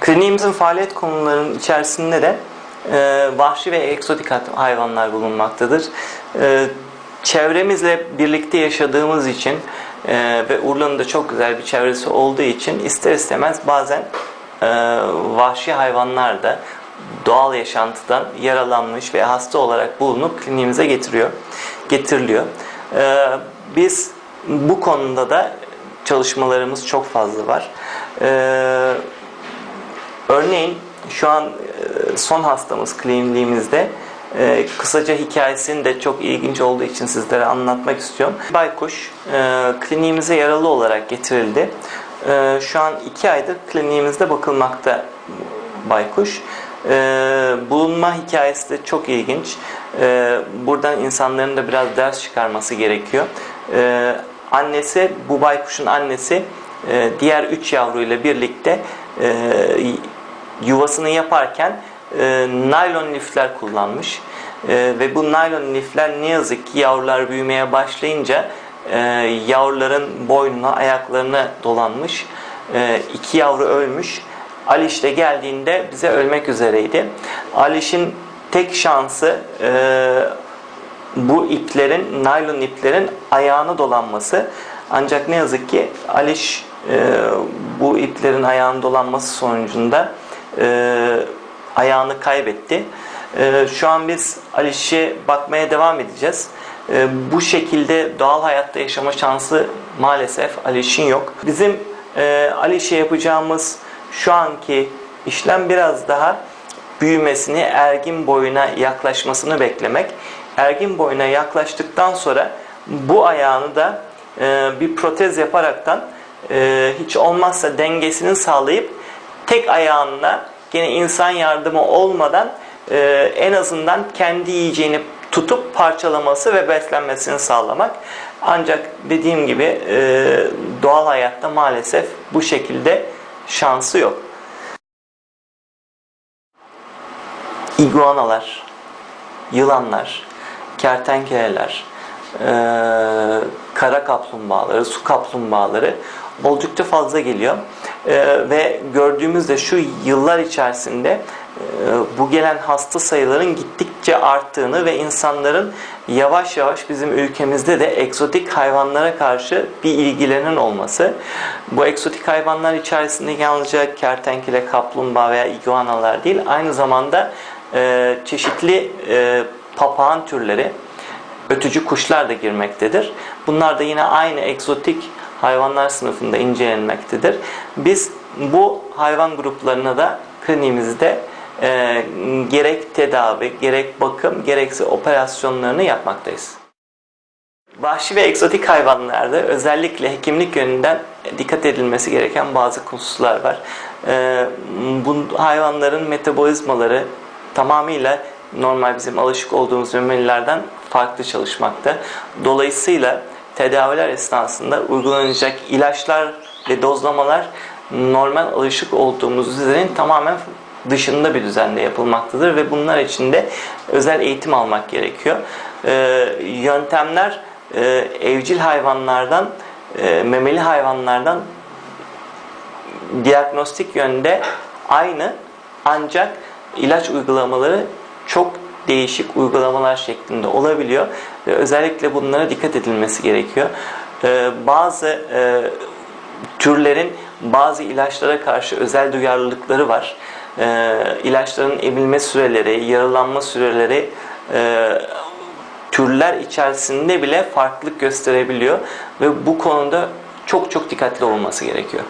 Kliniğimizin faaliyet konularının içerisinde de e, vahşi ve egzotik hayvanlar bulunmaktadır. E, çevremizle birlikte yaşadığımız için e, ve Urla'nın da çok güzel bir çevresi olduğu için ister istemez bazen e, vahşi hayvanlar da doğal yaşantıdan yaralanmış ve hasta olarak bulunup kliniğimize getiriyor, getiriliyor. E, biz bu konuda da çalışmalarımız çok fazla var. E, Örneğin şu an e, son hastamız kliniğimizde e, kısaca hikayesini de çok ilginç olduğu için sizlere anlatmak istiyorum. Baykuş e, kliniğimize yaralı olarak getirildi. E, Şu an iki aydır kliniğimizde bakılmakta baykuş. E, Bulunma hikayesi de çok ilginç. Buradan insanların da biraz ders çıkarması gerekiyor. Annesi, bu baykuşun annesi diğer üç yavruyla birlikte yuvasını yaparken e, naylon lifler kullanmış. E, ve bu naylon lifler ne yazık ki yavrular büyümeye başlayınca e, yavruların boynuna, ayaklarına dolanmış. E, iki yavru ölmüş. Aliş de geldiğinde bize ölmek üzereydi. Aliş'in tek şansı e, bu iplerin, naylon iplerin ayağına dolanması. Ancak ne yazık ki Aliş e, bu iplerin ayağına dolanması sonucunda e, ayağını kaybetti. E, şu an biz Aliş'e bakmaya devam edeceğiz. E, bu şekilde doğal hayatta yaşama şansı maalesef Aliş'in yok. Bizim e, Aliş'e yapacağımız şu anki işlem biraz daha büyümesini, ergin boyuna yaklaşmasını beklemek. Ergin boyuna yaklaştıktan sonra bu ayağını da e, bir protez yaparaktan e, hiç olmazsa dengesini sağlayıp tek ayağınla gene insan yardımı olmadan e, en azından kendi yiyeceğini tutup parçalaması ve beslenmesini sağlamak. Ancak dediğim gibi e, doğal hayatta maalesef bu şekilde şansı yok. İguanalar, yılanlar, kertenkeleler, e, kara kaplumbağaları, su kaplumbağaları oldukça fazla geliyor. E, ve gördüğümüzde şu yıllar içerisinde e, bu gelen hasta sayıların gittikçe arttığını ve insanların yavaş yavaş bizim ülkemizde de egzotik hayvanlara karşı bir ilgilerinin olması. Bu egzotik hayvanlar içerisinde yalnızca kertenkele, kaplumbağa veya iguanalar değil, aynı zamanda e, çeşitli e, papağan türleri, ötücü kuşlar da girmektedir. Bunlar da yine aynı egzotik hayvanlar sınıfında incelenmektedir. Biz bu hayvan gruplarına da kliniğimizde e, gerek tedavi, gerek bakım, gerekse operasyonlarını yapmaktayız. Vahşi ve egzotik hayvanlarda özellikle hekimlik yönünden dikkat edilmesi gereken bazı hususlar var. E, bu hayvanların metabolizmaları tamamıyla normal bizim alışık olduğumuz memelilerden farklı çalışmakta. Dolayısıyla tedaviler esnasında uygulanacak ilaçlar ve dozlamalar normal alışık olduğumuz düzenin tamamen dışında bir düzende yapılmaktadır ve bunlar için de özel eğitim almak gerekiyor. Ee, yöntemler e, evcil hayvanlardan, e, memeli hayvanlardan diagnostik yönde aynı ancak ilaç uygulamaları çok değişik uygulamalar şeklinde olabiliyor ve özellikle bunlara dikkat edilmesi gerekiyor. Ee, bazı e, türlerin bazı ilaçlara karşı özel duyarlılıkları var. Ee, ilaçların emilme süreleri, yaralanma süreleri e, türler içerisinde bile farklılık gösterebiliyor ve bu konuda çok çok dikkatli olması gerekiyor.